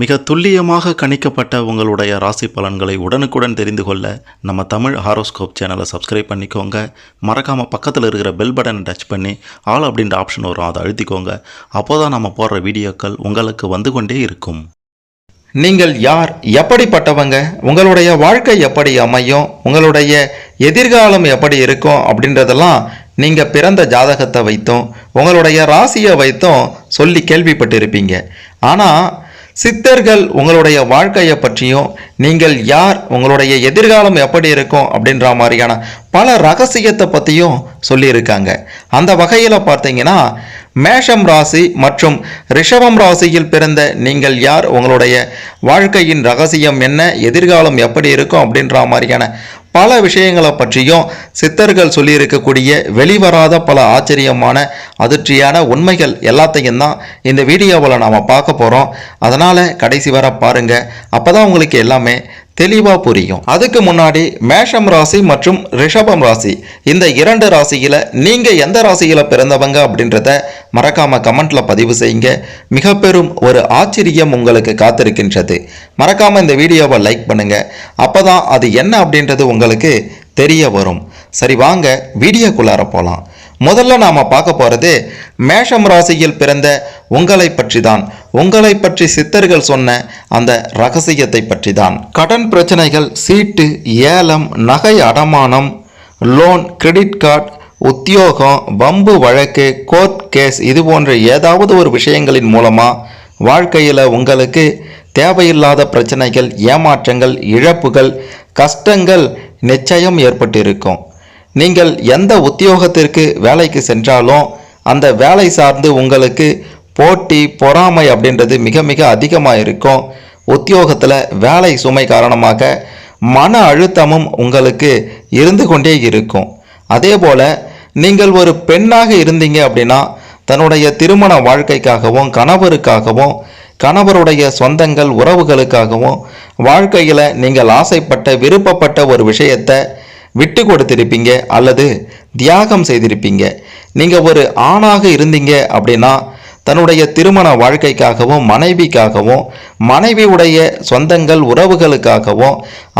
மிக துல்லியமாக கணிக்கப்பட்ட உங்களுடைய ராசி பலன்களை உடனுக்குடன் தெரிந்து கொள்ள நம்ம தமிழ் ஹாரோஸ்கோப் சேனலை சப்ஸ்கிரைப் பண்ணிக்கோங்க. மறக்காமல் பக்கத்தில் இருக்கிற பெல் பட்டனை டச் பண்ணி ஆல் அப்படின்ற ஆப்ஷன் வரும் அதை அழுத்திக்கோங்க. அப்போ தான் நம்ம போடுற வீடியோக்கள் உங்களுக்கு வந்து கொண்டே இருக்கும். நீங்கள் யார்? எப்படிப்பட்டவங்க? உங்களுடைய வாழ்க்கை எப்படி அமையும்? உங்களுடைய எதிர்காலம் எப்படி இருக்கும்? அப்படின்றதெல்லாம் நீங்கள் பிறந்த ஜாதகத்தை வைத்தும் உங்களுடைய ராசியை வைத்தும் சொல்லி கேள்விப்பட்டிருப்பீங்க. ஆனால் சித்தர்கள் உங்களுடைய வாழ்க்கையை பற்றியும் நீங்கள் யார் உங்களுடைய எதிர்காலம் எப்படி இருக்கும் அப்படின்ற மாதிரியான பல ரகசியத்தை பற்றியும் சொல்லியிருக்காங்க. அந்த வகையில் பார்த்தீங்கன்னா மேஷம் ராசி மற்றும் ரிஷபம் ராசியில் பிறந்த நீங்கள் யார் உங்களுடைய வாழ்க்கையின் ரகசியம் என்ன எதிர்காலம் எப்படி இருக்கும் அப்படின்ற மாதிரியான பல விஷயங்களை பற்றியும் சித்தர்கள் சொல்லியிருக்கக்கூடிய வெளிவராத பல ஆச்சரியமான அதிர்ச்சியான உண்மைகள் எல்லாத்தையும் தான் இந்த வீடியோவில் நாம் பார்க்க போகிறோம் அதனால் கடைசி வர பாருங்கள் அப்போ தான் உங்களுக்கு எல்லாமே தெளிவாக புரியும். அதுக்கு முன்னாடி மேஷம் ராசி மற்றும் ரிஷபம் ராசி. இந்த இரண்டு ராசியில் நீங்கள் எந்த ராசியில் பிறந்தவங்க அப்படின்றத மறக்காம கமெண்ட்ல பதிவு செய்யுங்க. மிக பெரும் ஒரு ஆச்சரியம் உங்களுக்கு காத்திருக்கின்றது. மறக்காம இந்த வீடியோவை லைக் பண்ணுங்க. அப்பதான் அது என்ன அப்படின்றது உங்களுக்கு தெரிய வரும். சரி வாங்க வீடியோக்குள்ளார போகலாம் முதல்ல நாம் பார்க்க போகிறது மேஷம் ராசியில் பிறந்த உங்களை பற்றி தான் உங்களை பற்றி சித்தர்கள் சொன்ன அந்த ரகசியத்தை பற்றி தான் கடன் பிரச்சனைகள் சீட்டு ஏலம் நகை அடமானம் லோன் கிரெடிட் கார்டு உத்தியோகம் வம்பு வழக்கு கோர்ட் கேஸ் இது போன்ற ஏதாவது ஒரு விஷயங்களின் மூலமாக வாழ்க்கையில் உங்களுக்கு தேவையில்லாத பிரச்சனைகள் ஏமாற்றங்கள் இழப்புகள் கஷ்டங்கள் நிச்சயம் ஏற்பட்டிருக்கும். நீங்கள் எந்த உத்தியோகத்திற்கு வேலைக்கு சென்றாலும் அந்த வேலை சார்ந்து உங்களுக்கு போட்டி பொறாமை அப்படின்றது மிக மிக அதிகமாக இருக்கும். உத்தியோகத்தில் வேலை சுமை காரணமாக மன அழுத்தமும் உங்களுக்கு இருந்து கொண்டே இருக்கும். அதே போல் நீங்கள் ஒரு பெண்ணாக இருந்தீங்க அப்படின்னா தன்னுடைய திருமண வாழ்க்கைக்காகவும் கணவருக்காகவும் கணவருடைய சொந்தங்கள் உறவுகளுக்காகவும் வாழ்க்கையில் நீங்கள் ஆசைப்பட்ட விருப்பப்பட்ட ஒரு விஷயத்தை விட்டு கொடுத்திருப்பீங்க அல்லது தியாகம் செய்திருப்பீங்க. நீங்கள் ஒரு ஆணாக இருந்தீங்க அப்படின்னா தன்னுடைய திருமண வாழ்க்கைக்காகவும் மனைவிக்காகவும் மனைவியுடைய சொந்தங்கள் உறவுகளுக்காகவும்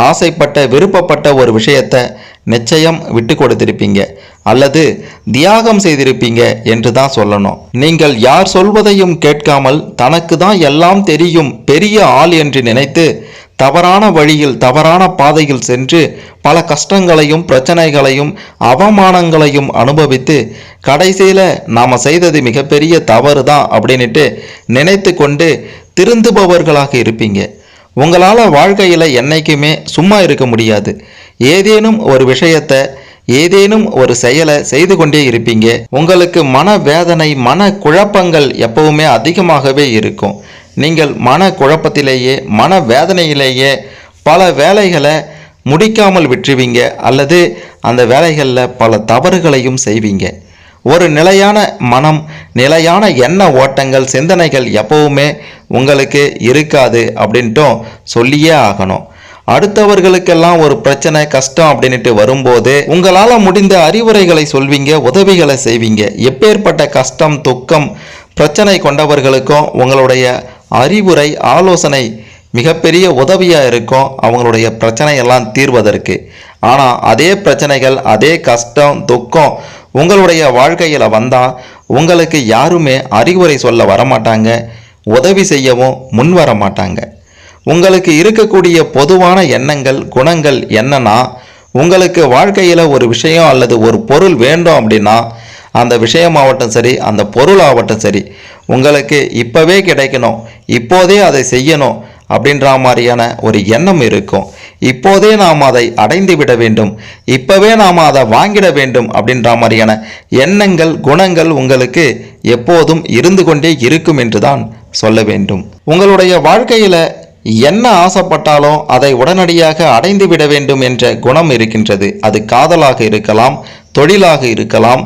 ஆசைப்பட்ட விருப்பப்பட்ட ஒரு விஷயத்தை நிச்சயம் விட்டு கொடுத்திருப்பீங்க அல்லது தியாகம் செய்திருப்பீங்க என்று தான் சொல்லணும். நீங்கள் யார் சொல்வதையும் கேட்காமல் தனக்கு தான் எல்லாம் தெரியும் பெரிய ஆள் என்று நினைத்து தவறான வழியில் தவறான பாதையில் சென்று பல கஷ்டங்களையும் பிரச்சனைகளையும் அவமானங்களையும் அனுபவித்து கடைசியில் நாம் செய்தது மிகப்பெரிய தவறு தான் அப்படின்ட்டு நினைத்து கொண்டு திருந்துபவர்களாக இருப்பீங்க. உங்களால் வாழ்க்கையில் என்னைக்குமே சும்மா இருக்க முடியாது. ஏதேனும் ஒரு விஷயத்தை ஏதேனும் ஒரு செயலை செய்து கொண்டே இருப்பீங்க. உங்களுக்கு மன வேதனை மன குழப்பங்கள் எப்பவுமே அதிகமாகவே இருக்கும். நீங்கள் மன குழப்பத்திலேயே மன வேதனையிலேயே பல வேலைகளை முடிக்காமல் விட்டுருவீங்க அல்லது அந்த வேலைகளில் பல தவறுகளையும் செய்வீங்க. ஒரு நிலையான மனம் நிலையான எண்ண ஓட்டங்கள் சிந்தனைகள் எப்பவுமே உங்களுக்கு இருக்காது அப்படின்ட்டும் சொல்லியே ஆகணும். அடுத்தவர்களுக்கெல்லாம் ஒரு பிரச்சனை கஷ்டம் அப்படின்ட்டு வரும்போது உங்களால் முடிந்த அறிவுரைகளை சொல்வீங்க உதவிகளை செய்வீங்க. எப்பேற்பட்ட கஷ்டம் துக்கம் பிரச்சனை கொண்டவர்களுக்கும் உங்களுடைய அறிவுரை ஆலோசனை மிகப்பெரிய உதவியாக இருக்கும் அவங்களுடைய பிரச்சனையெல்லாம் தீர்வதற்கு. ஆனால் அதே பிரச்சனைகள் அதே கஷ்டம் துக்கம் உங்களுடைய வாழ்க்கையில் வந்தால் உங்களுக்கு யாருமே அறிவுரை சொல்ல வரமாட்டாங்க உதவி செய்யவும் முன் வர மாட்டாங்க உங்களுக்கு இருக்கக்கூடிய பொதுவான எண்ணங்கள் குணங்கள் என்னன்னா உங்களுக்கு வாழ்க்கையில் ஒரு விஷயம் அல்லது ஒரு பொருள் வேண்டும் அப்படின்னா அந்த விஷயமாகட்டும் சரி அந்த பொருள் ஆகட்டும் சரி உங்களுக்கு இப்போவே கிடைக்கணும். இப்போதே அதை செய்யணும் அப்படின்ற மாதிரியான ஒரு எண்ணம் இருக்கும். இப்போதே நாம் அதை அடைந்து விட வேண்டும். இப்போவே நாம் அதை வாங்கிட வேண்டும் அப்படின்ற மாதிரியான எண்ணங்கள் குணங்கள் உங்களுக்கு எப்போதும் இருந்து கொண்டே இருக்கும் என்று தான் சொல்ல வேண்டும். உங்களுடைய வாழ்க்கையில் என்ன ஆசைப்பட்டாலும் அதை உடனடியாக அடைந்து விட வேண்டும் என்ற குணம் இருக்கின்றது. அது காதலாக இருக்கலாம் தொழிலாக இருக்கலாம்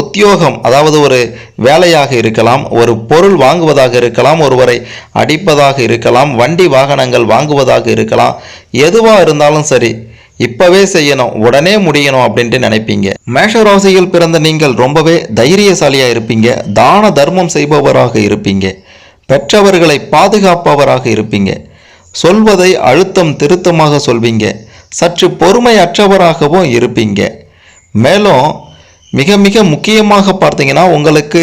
உத்தியோகம் அதாவது ஒரு வேலையாக இருக்கலாம் ஒரு பொருள் வாங்குவதாக இருக்கலாம் ஒருவரை அடிப்பதாக இருக்கலாம் வண்டி வாகனங்கள் வாங்குவதாக இருக்கலாம் எதுவாக இருந்தாலும் சரி இப்பவே செய்யணும் உடனே முடியணும் அப்படின்ட்டு நினைப்பீங்க. மேஷ ராசியில் பிறந்த நீங்கள் ரொம்பவே தைரியசாலியாக இருப்பீங்க தான தர்மம் செய்பவராக இருப்பீங்க பெற்றவர்களை பாதுகாப்பவராக இருப்பீங்க சொல்வதை அழுத்தம் திருத்தமாக சொல்வீங்க சற்று பொறுமையற்றவராகவும் இருப்பீங்க. மேலும் மிக மிக முக்கியமாக பார்த்தீங்கன்னா உங்களுக்கு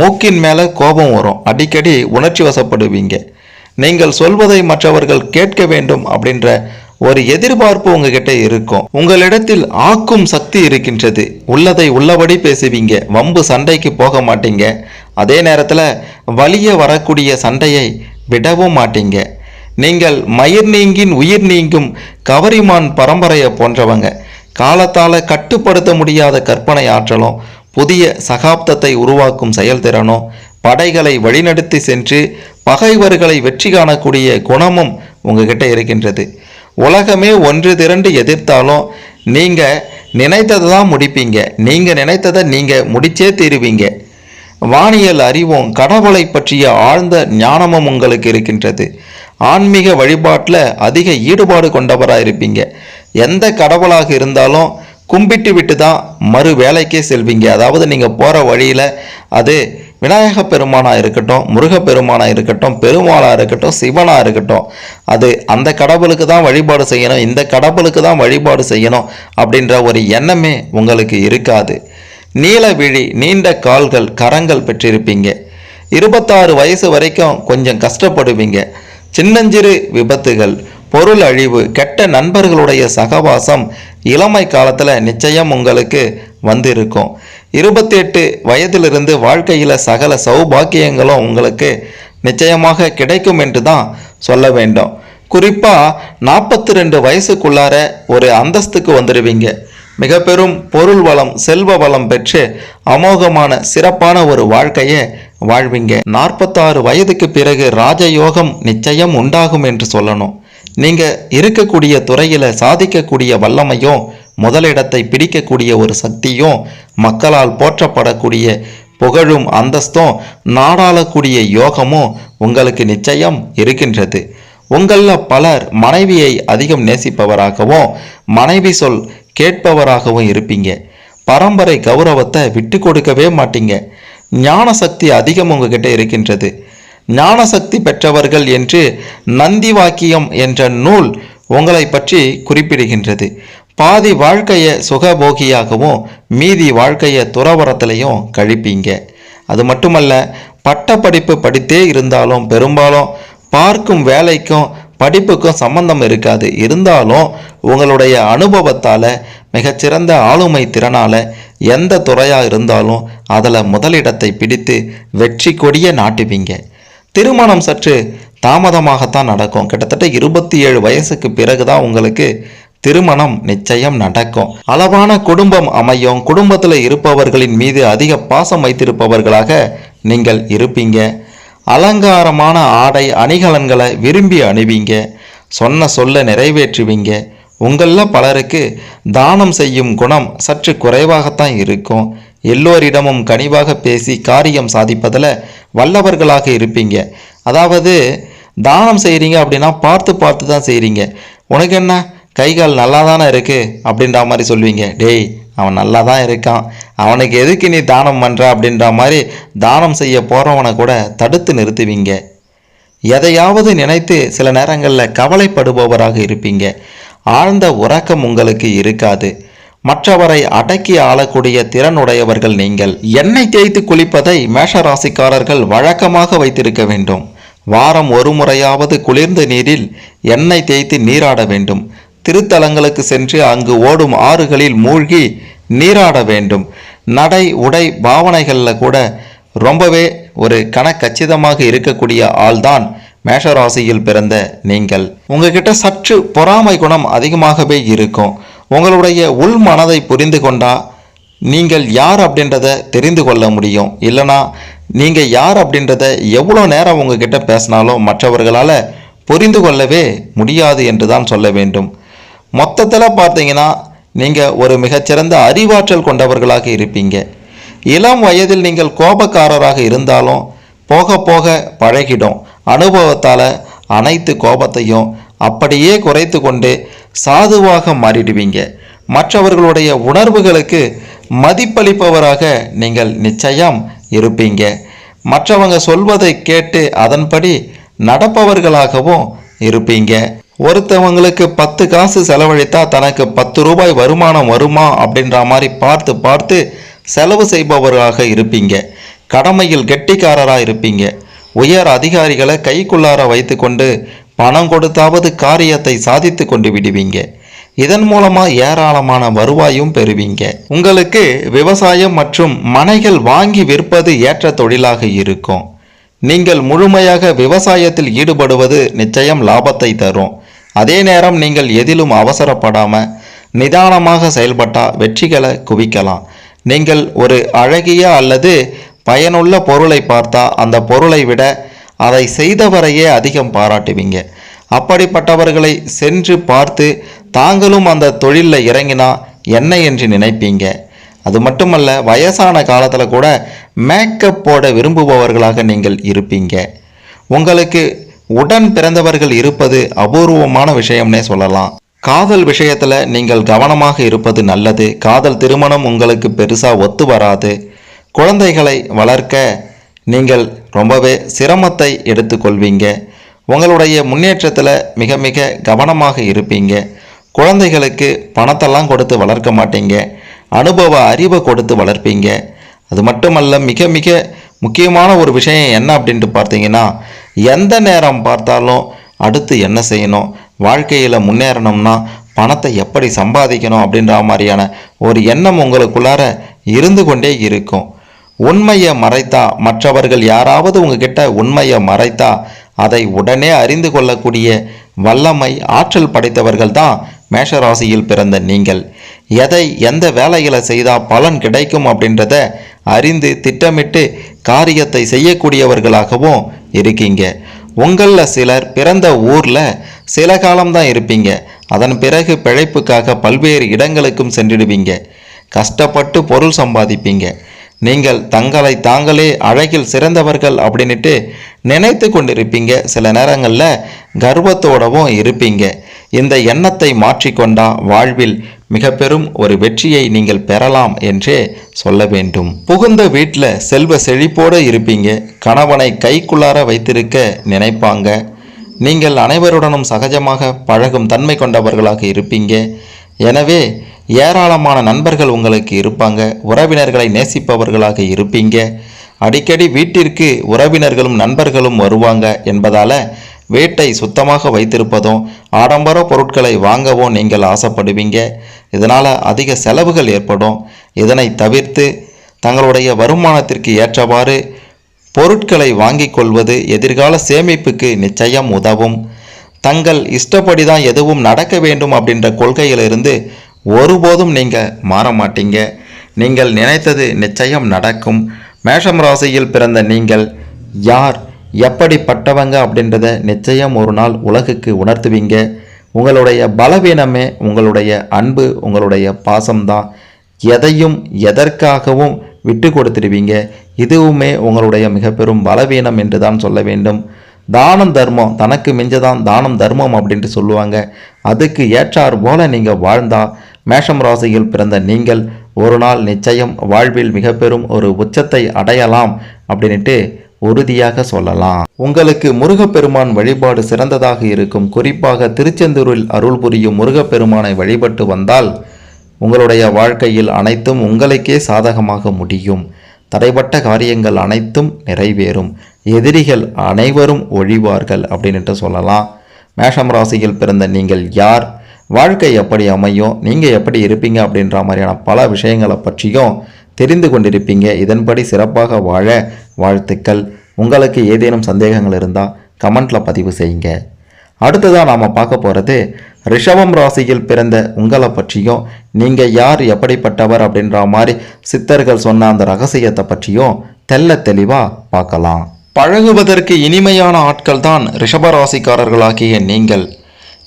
மூக்கின் மேலே கோபம் வரும். அடிக்கடி உணர்ச்சி வசப்படுவீங்க. நீங்கள் சொல்வதை மற்றவர்கள் கேட்க வேண்டும் அப்படின்ற ஒரு எதிர்பார்ப்பு உங்ககிட்ட இருக்கும். உங்களிடத்தில் ஆக்கும் சக்தி இருக்கின்றது. உள்ளதை உள்ளபடி பேசுவீங்க. வம்பு சண்டைக்கு போக மாட்டீங்க. அதே நேரத்தில் வலிய வரக்கூடிய சண்டையை விடவும் மாட்டீங்க. நீங்கள் மயிர் நீங்கின் உயிர் நீங்கும் கவரிமான் பரம்பரையை போன்றவங்க. காலத்தால் கட்டுப்படுத்த முடியாத கற்பனை ஆற்றலும் புதிய சகாப்தத்தை உருவாக்கும் செயல்திறனும் படைகளை வழிநடத்தி சென்று பகைவர்களை வெற்றி காணக்கூடிய குணமும் உங்ககிட்ட இருக்கின்றது. உலகமே ஒன்று திரண்டு எதிர்த்தாலும் நீங்கள் நினைத்ததை தான் முடிப்பீங்க. நீங்கள் நினைத்ததை நீங்கள் முடிச்சே தீருவீங்க. வானியல் அறிவும் கடவுளை பற்றிய ஆழ்ந்த ஞானமும் உங்களுக்கு இருக்கின்றது. ஆன்மீக வழிபாட்டில் அதிக ஈடுபாடு கொண்டவராக இருப்பீங்க. எந்த கடவுளாக இருந்தாலும் கும்பிட்டு விட்டு தான் மறு வேலைக்கே செல்வீங்க. அதாவது நீங்கள் போகிற வழியில் அது விநாயக பெருமானாக இருக்கட்டும் முருகப்பெருமானாக இருக்கட்டும் பெருமாளாக இருக்கட்டும் சிவனாக இருக்கட்டும். அது அந்த கடவுளுக்கு தான் வழிபாடு செய்யணும் இந்த கடவுளுக்கு தான் வழிபாடு செய்யணும் அப்படின்ற ஒரு எண்ணமே உங்களுக்கு இருக்காது. நீலவிழி நீண்ட கால்கள் கரங்கள் பெற்றிருப்பீங்க. இருபத்தாறு வயசு வரைக்கும் கொஞ்சம் கஷ்டப்படுவீங்க. சின்னஞ்சிறு விபத்துகள் பொருள் அழிவு கெட்ட நண்பர்களுடைய சகவாசம் இளமை காலத்தில் நிச்சயம் உங்களுக்கு வந்திருக்கும். இருபத்தி எட்டு வயதிலிருந்து வாழ்க்கையில் சகல சௌபாக்கியங்களும் உங்களுக்கு நிச்சயமாக கிடைக்கும் என்று தான் சொல்ல வேண்டும். குறிப்பாக நாற்பத்தி ரெண்டு வயசுக்குள்ளார ஒரு அந்தஸ்துக்கு வந்துடுவீங்க மிக பெரும் பொருள் வளம் செல்வ வளம் பெற்று அமோகமான சிறப்பான ஒரு வாழ்க்கையை வாழ்வீங்க. நாற்பத்தாறு வயதுக்கு பிறகு ராஜயோகம் நிச்சயம் உண்டாகும் என்று சொல்லணும். நீங்கள் இருக்கக்கூடிய துறையில் சாதிக்கக்கூடிய வல்லமையும் முதலிடத்தை பிடிக்கக்கூடிய ஒரு சக்தியும் மக்களால் போற்றப்படக்கூடிய புகழும் அந்தஸ்தும் நாடாளக்கூடிய யோகமும் உங்களுக்கு நிச்சயம் இருக்கின்றது. உங்களில் பலர் மனைவியை அதிகம் நேசிப்பவராகவும் மனைவி சொல் கேட்பவராகவும் இருப்பீங்க. பரம்பரை கௌரவத்தை விட்டு கொடுக்கவே மாட்டீங்க. ஞான சக்தி அதிகம் உங்ககிட்ட இருக்கின்றது. ஞானசக்தி பெற்றவர்கள் என்று நந்தி வாக்கியம் என்ற நூல் உங்களை பற்றி குறிப்பிடுகின்றது. பாதி வாழ்க்கையை சுகபோகியாகவும் மீதி வாழ்க்கையை துறவரத்திலையும் கழிப்பீங்க. அது மட்டுமல்ல பட்டப்படிப்பு படித்தே இருந்தாலும் பெரும்பாலும் பார்க்கும் வேலைக்கும் படிப்புக்கும் சம்பந்தம் இருக்காது. இருந்தாலும் உங்களுடைய அனுபவத்தால் மிகச்சிறந்த ஆளுமை திறனால் எந்த துறையாக இருந்தாலும் அதில் முதலிடத்தை பிடித்து வெற்றி கொடிய நாட்டுவீங்க. திருமணம் சற்று தாமதமாகத்தான் நடக்கும். கிட்டத்தட்ட இருபத்தி ஏழு வயசுக்கு பிறகு தான் உங்களுக்கு திருமணம் நிச்சயம் நடக்கும். அளவான குடும்பம் அமையும். குடும்பத்தில் இருப்பவர்களின் மீது அதிக பாசம் வைத்திருப்பவர்களாக நீங்கள் இருப்பீங்க. அலங்காரமான ஆடை அணிகலன்களை விரும்பி அணிவீங்க. சொன்ன சொல்ல நிறைவேற்றுவீங்க. உங்களில் பலருக்கு தானம் செய்யும் குணம் சற்று குறைவாகத்தான் இருக்கும். எல்லோரிடமும் கனிவாக பேசி காரியம் சாதிப்பதில் வல்லவர்களாக இருப்பீங்க. அதாவது தானம் செய்கிறீங்க அப்படின்னா பார்த்து பார்த்து தான் செய்கிறீங்க உனக்கு என்ன? கை கால் நல்லா தானே இருக்குது அப்படின்ற மாதிரி சொல்வீங்க. டேய் அவன் நல்லா தான் இருக்கான். அவனுக்கு எதுக்கு நீ தானம் பண்ணுற அப்படின்ற மாதிரி தானம் செய்ய போகிறவனை கூட தடுத்து நிறுத்துவீங்க. எதையாவது நினைத்து சில நேரங்களில் கவலைப்படுபவராக இருப்பீங்க. ஆழ்ந்த உறக்கம் உங்களுக்கு இருக்காது. மற்றவரை அடக்கி ஆளக்கூடிய திறனுடையவர்கள் நீங்கள். எண்ணெய் தேய்த்து குளிப்பதை மேஷராசிக்காரர்கள் வழக்கமாக வைத்திருக்க வேண்டும். வாரம் ஒரு முறையாவது குளிர்ந்த நீரில் எண்ணெய் தேய்த்து நீராட வேண்டும். திருத்தலங்களுக்கு சென்று அங்கு ஓடும் ஆறுகளில் மூழ்கி நீராட வேண்டும். நடை உடை பாவனைகளில் கூட ரொம்பவே ஒரு கணக்கச்சிதமாக இருக்கக்கூடிய ஆள்தான் மேஷராசியில் பிறந்த நீங்கள். உங்ககிட்ட சற்று பொறாமை குணம் அதிகமாகவே இருக்கும். உங்களுடைய உள் மனதை புரிந்து கொண்டா நீங்கள் யார் அப்படின்றத தெரிந்து கொள்ள முடியும். இல்லைனா நீங்கள் யார் அப்படின்றத எவ்வளோ நேரம் உங்ககிட்ட பேசினாலும் மற்றவர்களால் புரிந்து கொள்ளவே முடியாது என்று தான் சொல்ல வேண்டும். மொத்தத்தில் பார்த்தீங்கன்னா நீங்கள் ஒரு மிகச்சிறந்த அறிவாற்றல் கொண்டவர்களாக இருப்பீங்க. இளம் வயதில் நீங்கள் கோபக்காரராக இருந்தாலும் போக போக பழகிடும். அனுபவத்தால் அனைத்து கோபத்தையும் அப்படியே குறைத்து கொண்டு சாதுவாக மாறிடுவீங்க. மற்றவர்களுடைய உணர்வுகளுக்கு மதிப்பளிப்பவராக நீங்கள் நிச்சயம் இருப்பீங்க. மற்றவங்க சொல்வதை கேட்டு அதன்படி நடப்பவர்களாகவும் இருப்பீங்க. ஒருத்தவங்களுக்கு பத்து காசு செலவழித்தா தனக்கு பத்து ரூபாய் வருமானம் வருமா அப்படின்ற மாதிரி பார்த்து பார்த்து செலவு செய்பவர்களாக இருப்பீங்க. கடமையில் கெட்டிக்காரராக இருப்பீங்க. உயர் அதிகாரிகளை கைக்குள்ளார வைத்துக்கொண்டு பணம் கொடுத்தாவது காரியத்தை சாதித்து கொண்டு விடுவீங்க. இதன் மூலமா ஏராளமான வருவாயும் பெறுவீங்க. உங்களுக்கு விவசாயம் மற்றும் மனைகள் வாங்கி விற்பது ஏற்ற தொழிலாக இருக்கும். நீங்கள் முழுமையாக விவசாயத்தில் ஈடுபடுவது நிச்சயம் லாபத்தை தரும். அதே நேரம் நீங்கள் எதிலும் அவசரப்படாம நிதானமாக செயல்பட்டா வெற்றிகளை குவிக்கலாம். நீங்கள் ஒரு அழகிய அல்லது பயனுள்ள பொருளை பார்த்தா அந்த பொருளை விட அதை செய்தவரையே அதிகம் பாராட்டுவீங்க. அப்படிப்பட்டவர்களை சென்று பார்த்து தாங்களும் அந்த தொழிலில் இறங்கினா என்ன என்று நினைப்பீங்க. அது மட்டுமல்ல வயசான காலத்தில் கூட மேக்கப் போட விரும்புபவர்களாக நீங்கள் இருப்பீங்க. உங்களுக்கு உடன் பிறந்தவர்கள் இருப்பது அபூர்வமான விஷயம்னே சொல்லலாம். காதல் விஷயத்தில் நீங்கள் கவனமாக இருப்பது நல்லது. காதல் திருமணம் உங்களுக்கு பெருசாக ஒத்து வராது. குழந்தைகளை வளர்க்க நீங்கள் ரொம்பவே சிரமத்தை எடுத்துக்கொள்வீங்க. உங்களுடைய முன்னேற்றத்தில் மிக மிக கவனமாக இருப்பீங்க. குழந்தைகளுக்கு பணத்தெல்லாம் கொடுத்து வளர்க்க மாட்டீங்க. அனுபவ அறிவை கொடுத்து வளர்ப்பீங்க. அது மட்டுமல்ல மிக மிக முக்கியமான ஒரு விஷயம் என்ன அப்படின்ட்டு பார்த்தீங்கன்னா எந்த நேரம் பார்த்தாலும் அடுத்து என்ன செய்யணும்? வாழ்க்கையில் முன்னேறணும்னா பணத்தை எப்படி சம்பாதிக்கணும் அப்படின்ற மாதிரியான ஒரு எண்ணம் உங்களுக்குள்ளார இருந்து கொண்டே இருக்கும். உண்மையை மறைத்தா மற்றவர்கள் யாராவது உங்ககிட்ட உண்மையை மறைத்தா அதை உடனே அறிந்து கொள்ளக்கூடிய வல்லமை ஆற்றல் படைத்தவர்கள் தான் மேஷராசியில் பிறந்த நீங்கள். எதை எந்த வேலைகளை செய்தால் பலன் கிடைக்கும் அப்படின்றத அறிந்து திட்டமிட்டு காரியத்தை செய்யக்கூடியவர்களாகவும் இருக்கீங்க. உங்களில் சிலர் பிறந்த ஊரில் சில காலம்தான் இருப்பீங்க. அதன் பிறகு பிழைப்புக்காக பல்வேறு இடங்களுக்கும் சென்றிடுவீங்க. கஷ்டப்பட்டு பொருள் சம்பாதிப்பீங்க. நீங்கள் தங்களை தாங்களே அழகில் சிறந்தவர்கள் அப்படின்னுட்டு நினைத்து கொண்டிருப்பீங்க. சில நேரங்களில் கர்வத்தோடவும் இருப்பீங்க. இந்த எண்ணத்தை மாற்றிக்கொண்டா வாழ்வில் மிக பெரும் ஒரு வெற்றியை நீங்கள் பெறலாம் என்றே சொல்ல வேண்டும். புகுந்த வீட்டில் செல்வ செழிப்போடு இருப்பீங்க. கணவனை கைக்குள்ளார வைத்திருக்க நினைப்பாங்க. நீங்கள் அனைவருடனும் சகஜமாக பழகும் தன்மை கொண்டவர்களாக இருப்பீங்க. எனவே ஏராளமான நண்பர்கள் உங்களுக்கு இருப்பாங்க. உறவினர்களை நேசிப்பவர்களாக இருப்பீங்க. அடிக்கடி வீட்டிற்கு உறவினர்களும் நண்பர்களும் வருவாங்க என்பதால வீட்டை சுத்தமாக வைத்திருப்பதும் ஆடம்பர பொருட்களை வாங்கவும் நீங்கள் ஆசைப்படுவீங்க. இதனால் அதிக செலவுகள் ஏற்படும். இதனை தவிர்த்து தங்களுடைய வருமானத்திற்கு ஏற்றவாறு பொருட்களை வாங்கிக் கொள்வது எதிர்கால சேமிப்புக்கு நிச்சயம் உதவும். தங்கள் இஷ்டப்படி தான் எதுவும் நடக்க வேண்டும் அப்படின்ற கொள்கையிலிருந்து ஒருபோதும் நீங்கள் மாற மாட்டீங்க நீங்கள் நினைத்தது நிச்சயம் நடக்கும். மேஷம் ராசியில் பிறந்த நீங்கள் யார் எப்படிப்பட்டவங்க அப்படின்றத நிச்சயம் ஒரு நாள் உலகுக்கு உணர்த்துவீங்க. உங்களுடைய பலவீனமே உங்களுடைய அன்பு உங்களுடைய பாசம்தான். எதையும் எதற்காகவும் விட்டு கொடுத்துடுவீங்க. இதுவுமே உங்களுடைய மிக பெரும் பலவீனம் என்று தான் சொல்ல வேண்டும். தானம் தர்மம் தனக்கு மிஞ்சதான் தானம் தர்மம் அப்படின்ட்டு சொல்லுவாங்க. அதுக்கு ஏற்றார் போல நீங்கள் வாழ்ந்தால் மேஷம் ராசியில் பிறந்த நீங்கள் ஒரு நாள் நிச்சயம் வாழ்வில் மிக பெரும் ஒரு உச்சத்தை அடையலாம் அப்படின்ட்டு உறுதியாக சொல்லலாம். உங்களுக்கு முருகப்பெருமான் வழிபாடு சிறந்ததாக இருக்கும். குறிப்பாக திருச்செந்தூரில் அருள் புரியும் முருகப்பெருமானை வழிபட்டு வந்தால் உங்களுடைய வாழ்க்கையில் அனைத்தும் உங்களுக்கே சாதகமாக முடியும். தடைப்பட்ட காரியங்கள் அனைத்தும் நிறைவேறும். எதிரிகள் அனைவரும் ஒழிவார்கள் அப்படின்ட்டு சொல்லலாம். மேஷம் ராசியில் பிறந்த நீங்கள் யார்? வாழ்க்கை எப்படி அமையும் நீங்கள் எப்படி இருப்பீங்க அப்படின்ற மாதிரியான பல விஷயங்களை பற்றியும் தெரிந்து கொண்டிருப்பீங்க. இதன்படி சிறப்பாக வாழ வாழ்த்துக்கள். உங்களுக்கு ஏதேனும் சந்தேகங்கள் இருந்தால் கமெண்ட்டில் பதிவு செய்யுங்க. அடுத்ததாக நாம் பார்க்க போகிறது ரிஷபம் ராசியில் பிறந்த உங்களை பற்றியும் நீங்கள் யார் எப்படிப்பட்டவர் அப்படின்ற மாதிரி சித்தர்கள் சொன்ன அந்த ரகசியத்தை பற்றியும் தெல்ல தெளிவாக பார்க்கலாம். பழகுவதற்கு இனிமையான ஆட்கள் தான் ரிஷபராசிக்காரர்களாகிய நீங்கள்.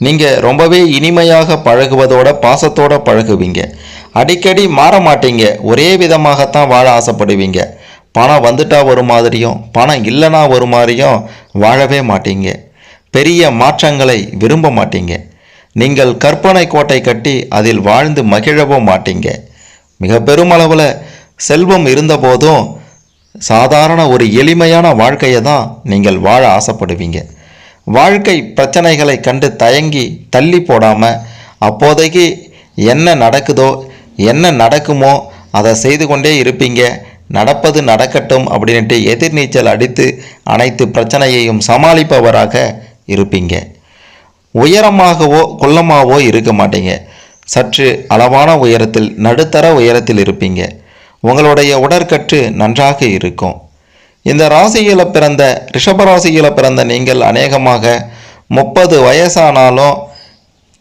நீங்கள் ரொம்பவே இனிமையாக பழகுவதோட பாசத்தோட பழகுவீங்க. அடிக்கடி மாற மாட்டீங்க. ஒரே விதமாகத்தான் வாழ ஆசைப்படுவீங்க. பணம் வந்துட்டா ஒரு மாதிரியும் பணம் இல்லைனா ஒரு மாதிரியும் வாழவே மாட்டீங்க. பெரிய மாற்றங்களை விரும்ப மாட்டீங்க. நீங்கள் கற்பனை கோட்டை கட்டி அதில் வாழ்ந்து மகிழவும் மாட்டீங்க. மிக பெருமளவில் செல்வம் இருந்தபோதும் சாதாரண ஒரு எளிமையான வாழ்க்கையை தான் நீங்கள் வாழ ஆசைப்படுவீங்க. வாழ்க்கை பிரச்சனைகளை கண்டு தயங்கி தள்ளி போடாமல் அப்போதைக்கு என்ன நடக்குதோ என்ன நடக்குமோ அதை செய்து கொண்டே இருப்பீங்க. நடப்பது நடக்கட்டும் அப்படின்ட்டு எதிர்நீச்சல் அடித்து அனைத்து பிரச்சனையையும் சமாளிப்பவராக இருப்பீங்க. உயரமாகவோ குள்ளமாகவோ இருக்க மாட்டீங்க. சற்று அளவான உயரத்தில் நடுத்தர உயரத்தில் இருப்பீங்க. உங்களுடைய உடற்கட்டு நன்றாக இருக்கும். இந்த ராசியில் பிறந்த ரிஷபராசியில் பிறந்த நீங்கள் அநேகமாக முப்பது வயசானாலும்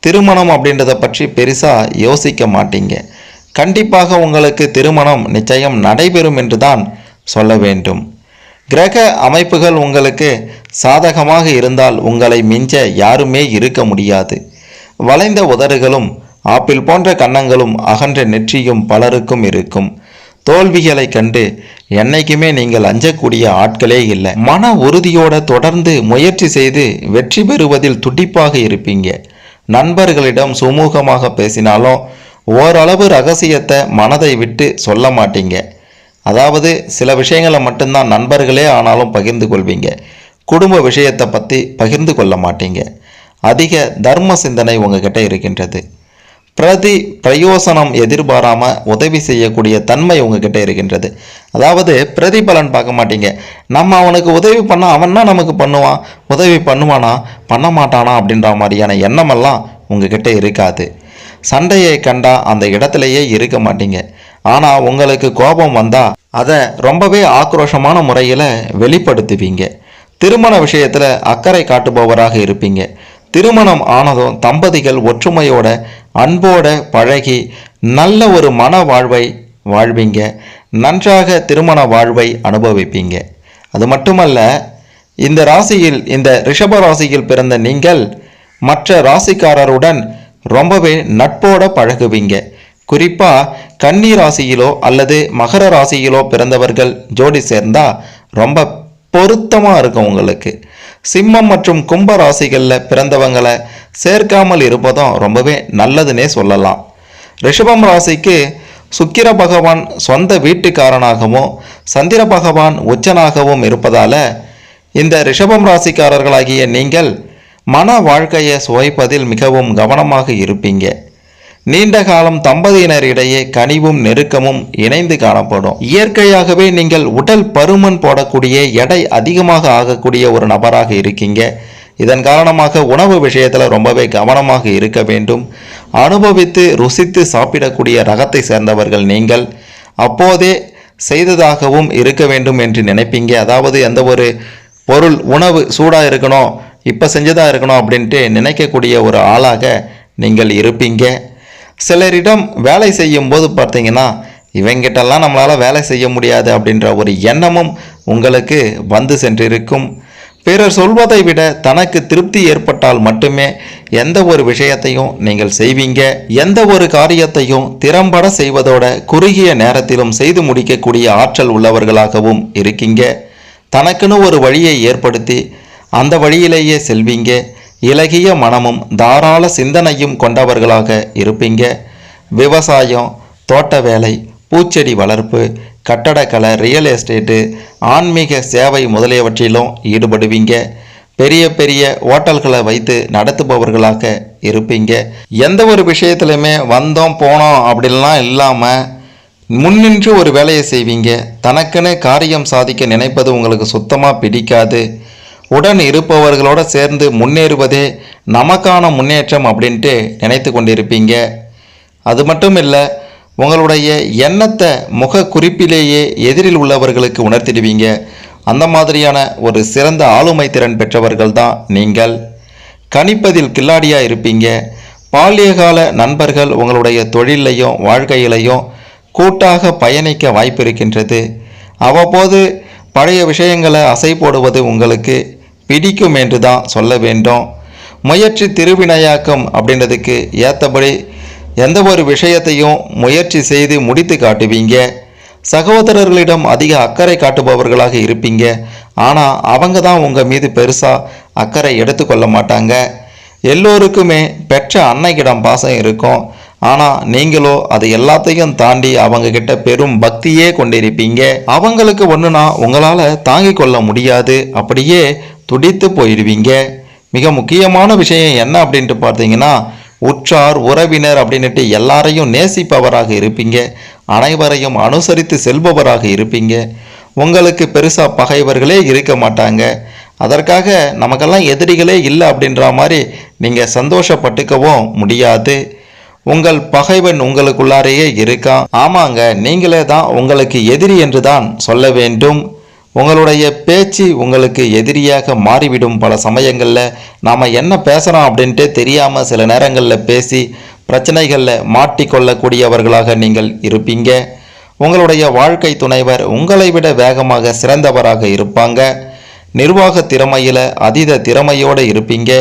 திருமணம் அப்படின்றத பற்றி பெருசாக யோசிக்க மாட்டீங்க. கண்டிப்பாக உங்களுக்கு திருமணம் நிச்சயம் நடைபெறும் என்று தான் சொல்ல வேண்டும். கிரக அமைப்புகள் உங்களுக்கு சாதகமாக இருந்தால் உங்களை மிஞ்ச யாருமே இருக்க முடியாது. வளைந்த உதடுகளும் ஆப்பிள் போன்ற கன்னங்களும் அகன்ற நெற்றியும் பலருக்கும் இருக்கும். தோல்விகளை கண்டு என்னைக்குமே நீங்கள் அஞ்சக்கூடிய ஆட்களே இல்லை. மன உறுதியோட தொடர்ந்து முயற்சி செய்து வெற்றி பெறுவதில் துடிப்பாக இருப்பீங்க. நண்பர்களிடம் சுமூகமாக பேசினாலும் ஓரளவு ரகசியத்தை மனதை விட்டு சொல்ல மாட்டீங்க. அதாவது சில விஷயங்களை மட்டும்தான் நண்பர்களே ஆனாலும் பகிர்ந்து கொள்வீங்க. குடும்ப விஷயத்தை பற்றி பகிர்ந்து கொள்ள மாட்டீங்க. அதிக தர்ம சிந்தனை உங்ககிட்ட இருக்கின்றது. பிரதி பிரயோசனம் எதிர்பாராமல் உதவி செய்யக்கூடிய தன்மை உங்ககிட்ட இருக்கின்றது. அதாவது பிரதிபலன் பார்க்க மாட்டீங்க. நம்ம அவனுக்கு உதவி பண்ணால் அவன்னா நமக்கு பண்ணுவான். உதவி பண்ணுவானா? பண்ண மாட்டானா அப்படின்ற மாதிரியான எண்ணமெல்லாம் உங்ககிட்ட இருக்காது. சண்டையை கண்டா அந்த இடத்துலையே இருக்க மாட்டீங்க. ஆனால் உங்களுக்கு கோபம் வந்தால் அதை ரொம்பவே ஆக்ரோஷமான முறையில் வெளிப்படுத்துவீங்க. திருமண விஷயத்தில் அக்கறை காட்டுபவராக இருப்பீங்க. திருமணம் ஆனதும் தம்பதிகள் ஒற்றுமையோட அன்போட பழகி நல்ல ஒரு மன வாழ்வை வாழ்வீங்க. நன்றாக திருமண வாழ்வை அனுபவிப்பீங்க. அது மட்டுமல்ல இந்த ராசியில் இந்த ரிஷப ராசியில் பிறந்த நீங்கள் மற்ற ராசிக்காரருடன் ரொம்பவே நட்போட பழகுவீங்க. குறிப்பாக கன்னி ராசியிலோ அல்லது மகர ராசியிலோ பிறந்தவர்கள் ஜோடி சேர்ந்தால் ரொம்ப பொருத்தமாக இருக்கும் உங்களுக்கு. சிம்மம் மற்றும் கும்ப ராசிகளில் பிறந்தவங்களை சேர்க்காமல் இருப்பதும் ரொம்பவே நல்லதுன்னே சொல்லலாம். ரிஷபம் ராசிக்கு சுக்கிர பகவான் சொந்த வீட்டுக்காரனாகவும் சந்திர பகவான் உச்சனாகவும் இருப்பதால் இந்த ரிஷபம் ராசிக்காரர்களாகிய நீங்கள் மன வாழ்க்கையை சுவைப்பதில் மிகவும் கவனமாக இருப்பீங்க. நீண்ட காலம் தம்பதியினரிடையே கனிவும் நெருக்கமும் இணைந்து காணப்படும். இயற்கையாகவே நீங்கள் உடல் பருமன் போடக்கூடிய எடை அதிகமாக ஆகக்கூடிய ஒரு நபராக இருக்கீங்க. இதன் காரணமாக உணவு விஷயத்தில் ரொம்பவே கவனமாக இருக்க வேண்டும். அனுபவித்து ருசித்து சாப்பிடக்கூடிய ரகத்தை சேர்ந்தவர்கள் நீங்கள் அப்போதே செய்ததாகவும் இருக்க வேண்டும் என்று நினைப்பீங்க. அதாவது எந்த ஒரு பொருள் உணவு சூடாக இருக்கணும் இப்போ செஞ்சதாக இருக்கணும் அப்படின்ட்டு நினைக்கக்கூடிய ஒரு ஆளாக நீங்கள் இருப்பீங்க. சிலரிடம் வேலை செய்யும் போது பார்த்தீங்கன்னா இவங்கிட்டெல்லாம் நம்மளால் வேலை செய்ய முடியாது அப்படின்ற ஒரு எண்ணமும் உங்களுக்கு வந்து சென்றிருக்கும். பிறர் சொல்வதை விட தனக்கு திருப்தி ஏற்பட்டால் மட்டுமே எந்த ஒரு விஷயத்தையும் நீங்கள் செய்வீங்க. எந்த ஒரு காரியத்தையும் திறம்பட செய்வதோட குறுகிய நேரத்திலும் செய்து முடிக்கக்கூடிய ஆற்றல் உள்ளவர்களாகவும் இருக்கீங்க. தனக்குன்னு ஒரு வழியை ஏற்படுத்தி அந்த வழியிலேயே செல்வீங்க. இலகிய மனமும் தாராள சிந்தனையும் கொண்டவர்களாக இருப்பீங்க. விவசாயம் தோட்ட வேலை பூச்செடி வளர்ப்பு கட்டடக்கலை ரியல் எஸ்டேட்டு ஆன்மீக சேவை முதலியவற்றிலும் ஈடுபடுவீங்க. பெரிய பெரிய ஓட்டல்களை வைத்து நடத்துபவர்களாக இருப்பீங்க. எந்த ஒரு விஷயத்துலையுமே வந்தோம் போனோம் அப்படின்லாம் இல்லாமல் முன்னின்று ஒரு வேலையை செய்வீங்க. தனக்குன்னு காரியம் சாதிக்க நினைப்பது உங்களுக்கு சுத்தமாக பிடிக்காது. உடன் இருப்பவர்களோட சேர்ந்து முன்னேறுவதே நமக்கான முன்னேற்றம் அப்படின்ட்டு நினைத்து கொண்டிருப்பீங்க. அது மட்டும் இல்லை உங்களுடைய எண்ணத்தை முக குறிப்பிலேயே எதிரில் உள்ளவர்களுக்கு உணர்த்திடுவீங்க. அந்த மாதிரியான ஒரு சிறந்த ஆளுமை திறன் பெற்றவர்கள் தான் நீங்கள். கணிப்பதில் கில்லாடியாக இருப்பீங்க. பால்யகால நண்பர்கள் உங்களுடைய தொழிலையும் வாழ்க்கையிலையும் கூட்டாக பயணிக்க வாய்ப்பு இருக்கின்றது. அவ்வப்போது பழைய விஷயங்களை அசை போடுவது உங்களுக்கு பிடிக்கும் என்று தான் சொல்ல வேண்டும். முயற்சி திருவினையாக்கம் அப்படின்றதுக்கு ஏற்றபடி எந்த ஒரு விஷயத்தையும் முயற்சி செய்து முடித்து காட்டுவீங்க. சகோதரர்களிடம் அதிக அக்கறை காட்டுபவர்களாக இருப்பீங்க. ஆனால் அவங்க தான் உங்கள் மீது பெருசாக அக்கறை எடுத்துக்கொள்ள மாட்டாங்க. எல்லோருக்குமே பெற்ற அன்னைக்கிடம் பாசம் இருக்கும். ஆனால் நீங்களோ அது எல்லாத்தையும் தாண்டி அவங்க கிட்ட பெரும் பக்தியே கொண்டிருப்பீங்க. அவங்களுக்கு ஒன்றுனா உங்களால் தாங்கிக் கொள்ள முடியாது. அப்படியே துடித்து போயிடுவீங்க. மிக முக்கியமான விஷயம் என்ன அப்படின்ட்டு பார்த்தீங்கன்னா உற்றார் உறவினர் அப்படின்னுட்டு எல்லாரையும் நேசிப்பவராக இருப்பீங்க. அனைவரையும் அனுசரித்து செல்பவராக இருப்பீங்க. உங்களுக்கு பெருசாக பகைவர்களே இருக்க மாட்டாங்க. அதற்காக நமக்கெல்லாம் எதிரிகளே இல்லை அப்படின்ற மாதிரி நீங்கள் சந்தோஷப்பட்டுக்கவும் முடியாது. உங்கள் பகைவன் உங்களுக்குள்ளாரையே இருக்கான். ஆமாங்க நீங்களே தான் உங்களுக்கு எதிரி என்று தான் சொல்ல வேண்டும். உங்களுடைய பேச்சு உங்களுக்கு எதிரியாக மாறிவிடும் பல சமயங்களில் நாம் என்ன பேசுகிறோம் அப்படின்ட்டு தெரியாமல் சில நேரங்களில் பேசி பிரச்சனைகளில் மாட்டிக்கொள்ளக்கூடியவர்களாக நீங்கள் இருப்பீங்க. உங்களுடைய வாழ்க்கை துணைவர் உங்களை விட வேகமாக சிறந்தவராக இருப்பாங்க. நிர்வாக திறமையில் அதீத திறமையோடு இருப்பீங்க.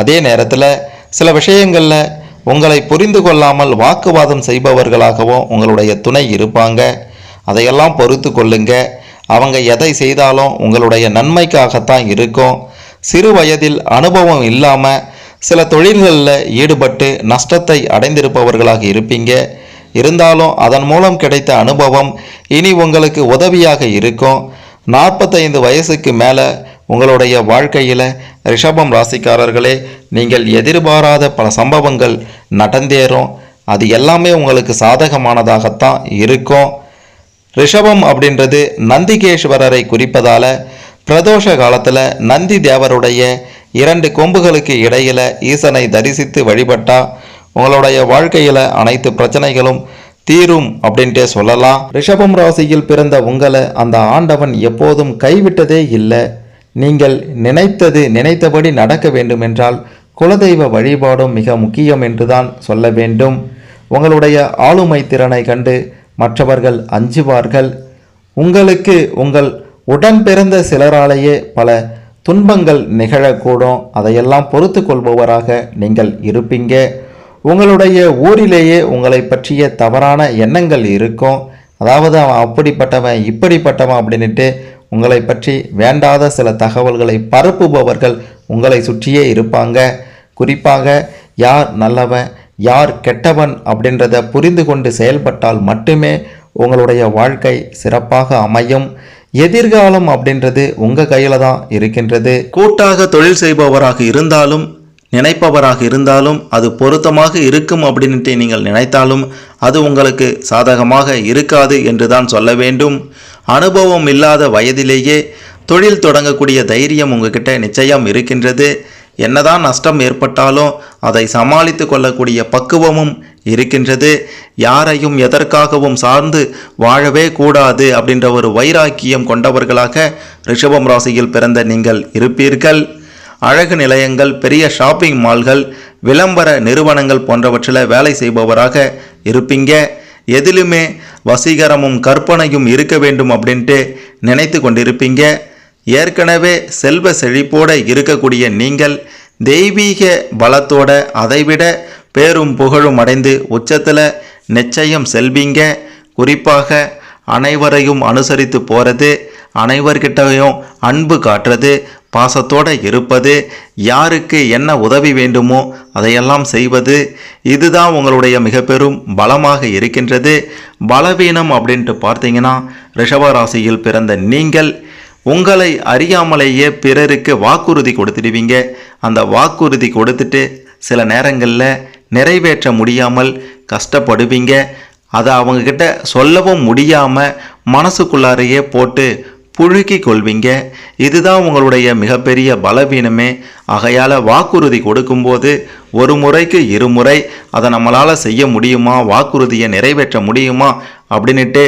அதே நேரத்தில் சில விஷயங்களில் உங்களை புரிந்து கொள்ளாமல் வாக்குவாதம் செய்பவர்களாகவும் உங்களுடைய துணை இருப்பாங்க. அதையெல்லாம் பொறுத்து கொள்ளுங்கள் அவங்க எதை செய்தாலும் உங்களுடைய நன்மைக்காகத்தான் இருக்கும். சிறு வயதில் அனுபவம் இல்லாமல் சில தொழில்களில் ஈடுபட்டு நஷ்டத்தை அடைந்திருப்பவர்களாக இருப்பீங்க. இருந்தாலும் அதன் மூலம் கிடைத்த அனுபவம் இனி உங்களுக்கு உதவியாக இருக்கும். நாற்பத்தைந்து வயசுக்கு மேலே உங்களுடைய வாழ்க்கையில் ரிஷபம் ராசிக்காரர்களே நீங்கள் எதிர்பாராத பல சம்பவங்கள் நடந்தேறும். அது எல்லாமே உங்களுக்கு சாதகமானதாகத்தான் இருக்கும். ரிஷபம் அப்படின்றது நந்திகேஸ்வரரை குறிப்பதால பிரதோஷ காலத்தில் நந்தி தேவருடைய இரண்டு கொம்புகளுக்கு இடையில ஈசனை தரிசித்து வழிபட்டா உங்களுடைய வாழ்க்கையில் அனைத்து பிரச்சனைகளும் தீரும் அப்படின்ட்டு சொல்லலாம். ரிஷபம் ராசியில் பிறந்த உங்களை அந்த ஆண்டவன் எப்போதும் கைவிட்டதே இல்லை. நீங்கள் நினைத்தது நினைத்தபடி நடக்க வேண்டுமென்றால் குலதெய்வ வழிபாடும் மிக முக்கியம் என்றுதான் சொல்ல வேண்டும். உங்களுடைய ஆளுமை திறனை கண்டு மற்றவர்கள் அஞ்சுவார்கள். உங்களுக்கு உங்கள் உடன் பிறந்த சிலராலேயே பல துன்பங்கள் நிகழக்கூடும். அதையெல்லாம் பொறுத்து கொள்பவராக நீங்கள் இருப்பீங்க. உங்களுடைய ஊரிலேயே உங்களை பற்றிய தவறான எண்ணங்கள் இருக்கும். அதாவது அவன் அப்படிப்பட்டவன் இப்படிப்பட்டவன் அப்படின்னுட்டு உங்களை பற்றி வேண்டாத சில தகவல்களை பரப்புபவர்கள் உங்களை சுற்றியே இருப்பாங்க. குறிப்பாக யார் நல்லவன் யார் கெட்டவன் அப்படின்றத புரிந்து கொண்டு செயல்பட்டால் மட்டுமே உங்களுடைய வாழ்க்கை சிறப்பாக அமையும். எதிர்காலம் அப்படின்றது உங்கள் கையில் தான் இருக்கின்றது. கூட்டாக தொழில் செய்பவராக இருந்தாலும் நினைப்பவராக இருந்தாலும் அது பொருத்தமாக இருக்கும் அப்படின்ட்டு நீங்கள் நினைத்தாலும் அது உங்களுக்கு சாதகமாக இருக்காது என்று தான் சொல்ல வேண்டும். அனுபவம் இல்லாத வயதிலேயே தொழில் தொடங்கக்கூடிய தைரியம் உங்ககிட்ட நிச்சயம் இருக்கின்றது. என்னதான் நஷ்டம் ஏற்பட்டாலும் அதை சமாளித்து கொள்ளக்கூடிய பக்குவமும் இருக்கின்றது. யாரையும் எதற்காகவும் சார்ந்து வாழவே கூடாது அப்படின்ற ஒரு வைராக்கியம் கொண்டவர்களாக ரிஷபம் ராசியில் பிறந்த நீங்கள் இருப்பீர்கள். அழகு நிலையங்கள் பெரிய ஷாப்பிங் மால்கள் விளம்பர நிறுவனங்கள் போன்றவற்றில் வேலை செய்பவராக இருப்பீங்க. எதிலுமே வசீகரமும் கற்பனையும் இருக்க வேண்டும் அப்படின்ட்டு நினைத்து கொண்டிருப்பீங்க. ஏற்கனவே செல்வ செழிப்போடு இருக்கக்கூடிய நீங்கள் தெய்வீக பலத்தோட அதைவிட பேரும் புகழும் அடைந்து உச்சத்தில் நிச்சயம் செல்வீங்க. குறிப்பாக அனைவரையும் அனுசரித்து போகிறது அனைவர்கிட்டையும் அன்பு காட்டுறது பாசத்தோடு இருப்பது யாருக்கு என்ன உதவி வேண்டுமோ அதையெல்லாம் செய்வது இதுதான் உங்களுடைய மிக பெரும் பலமாக இருக்கின்றது. பலவீனம் அப்படின்ட்டு பார்த்தீங்கன்னா ரிஷபராசியில் பிறந்த நீங்கள் உங்களை அறியாமலேயே பிறருக்கு வாக்குறுதி கொடுத்துடுவீங்க. அந்த வாக்குறுதி கொடுத்துட்டு சில நேரங்களில் நிறைவேற்ற முடியாமல் கஷ்டப்படுவீங்க. அதை அவங்கக்கிட்ட சொல்லவும் முடியாமல் மனசுக்குள்ளாரையே போட்டு புழுக்கி கொள்வீங்க இதுதான் உங்களுடைய மிகப்பெரிய பலவீனமே. ஆகையால் வாக்குறுதி கொடுக்கும்போது ஒரு முறைக்கு இருமுறை அதை நம்மளால் செய்ய முடியுமா? வாக்குறுதியை நிறைவேற்ற முடியுமா? அப்படின்ட்டு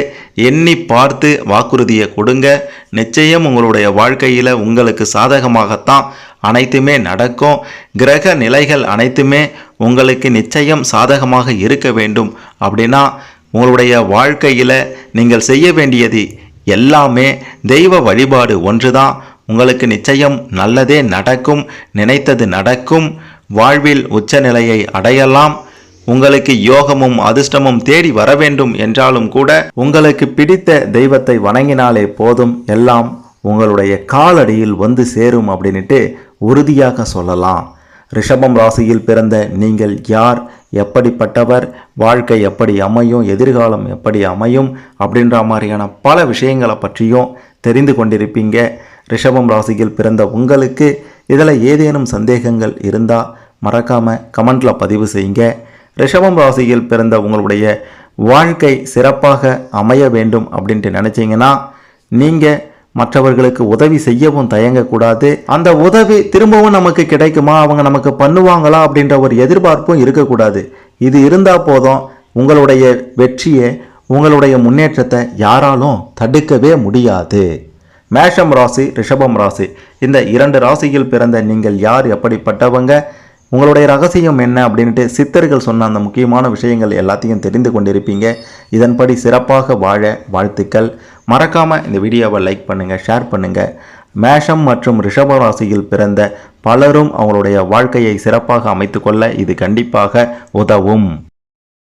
எண்ணி பார்த்து வாக்குறுதியை கொடுங்க. நிச்சயம் உங்களுடைய வாழ்க்கையில் உங்களுக்கு சாதகமாகத்தான் அனைத்துமே நடக்கும். கிரக நிலைகள் அனைத்துமே உங்களுக்கு நிச்சயம் சாதகமாக இருக்க வேண்டும். அப்படின்னா உங்களுடைய வாழ்க்கையில் நீங்கள் செய்ய வேண்டியது எல்லாமே தெய்வ வழிபாடு ஒன்றுதான். உங்களுக்கு நிச்சயம் நல்லதே நடக்கும் நினைத்தது நடக்கும். வாழ்வில் உச்சநிலையை அடையலாம். உங்களுக்கு யோகமும் அதிர்ஷ்டமும் தேடி வர வேண்டும் என்றாலும் கூட உங்களுக்கு பிடித்த தெய்வத்தை வணங்கினாலே போதும். எல்லாம் உங்களுடைய காலடியில் வந்து சேரும் அப்படின்னுட்டு உறுதியாக சொல்லலாம். ரிஷபம் ராசியில் பிறந்த நீங்கள் யார்? எப்படிப்பட்டவர்? வாழ்க்கை எப்படி அமையும்? எதிர்காலம் எப்படி அமையும்? அப்படின்ற மாதிரியான பல விஷயங்களை பற்றியும் தெரிந்து கொண்டிருப்பீங்க. ரிஷபம் ராசியில் பிறந்த உங்களுக்கு இதில் ஏதேனும் சந்தேகங்கள் இருந்தால் மறக்காமல் கமெண்ட்டில் பதிவு செய்யுங்க. ரிஷபம் ராசியில் பிறந்த உங்களுடைய வாழ்க்கை சிறப்பாக அமைய வேண்டும் அப்படின்ட்டு நினச்சிங்கன்னா நீங்கள் மற்றவர்களுக்கு உதவி செய்யவும் தயங்கக்கூடாது. அந்த உதவி திரும்பவும் நமக்கு கிடைக்குமா? அவங்க நமக்கு பண்ணுவாங்களா? அப்படின்ற ஒரு எதிர்பார்ப்பும் இருக்கக்கூடாது. இது இருந்தால் போதும் உங்களுடைய வெற்றியை உங்களுடைய முன்னேற்றத்தை யாராலும் தடுக்கவே முடியாது. மேஷம் ராசி ரிஷபம் ராசி. இந்த இரண்டு ராசியில் பிறந்த நீங்கள் யார்? எப்படிப்பட்டவங்க? உங்களுடைய ரகசியம் என்ன அப்படின்ட்டு சித்தர்கள் சொன்ன அந்த முக்கியமான விஷயங்கள் எல்லாத்தையும் தெரிந்து கொண்டிருப்பீங்க. இதன்படி சிறப்பாக வாழ வாழ்த்துக்கள். மறக்காமல் இந்த வீடியோவை லைக் பண்ணுங்கள் ஷேர் பண்ணுங்கள் மேஷம் மற்றும் ரிஷப ராசியில் பிறந்த பலரும் அவங்களுடைய வாழ்க்கையை சிறப்பாக அமைத்துக்கொள்ள இது கண்டிப்பாக உதவும்.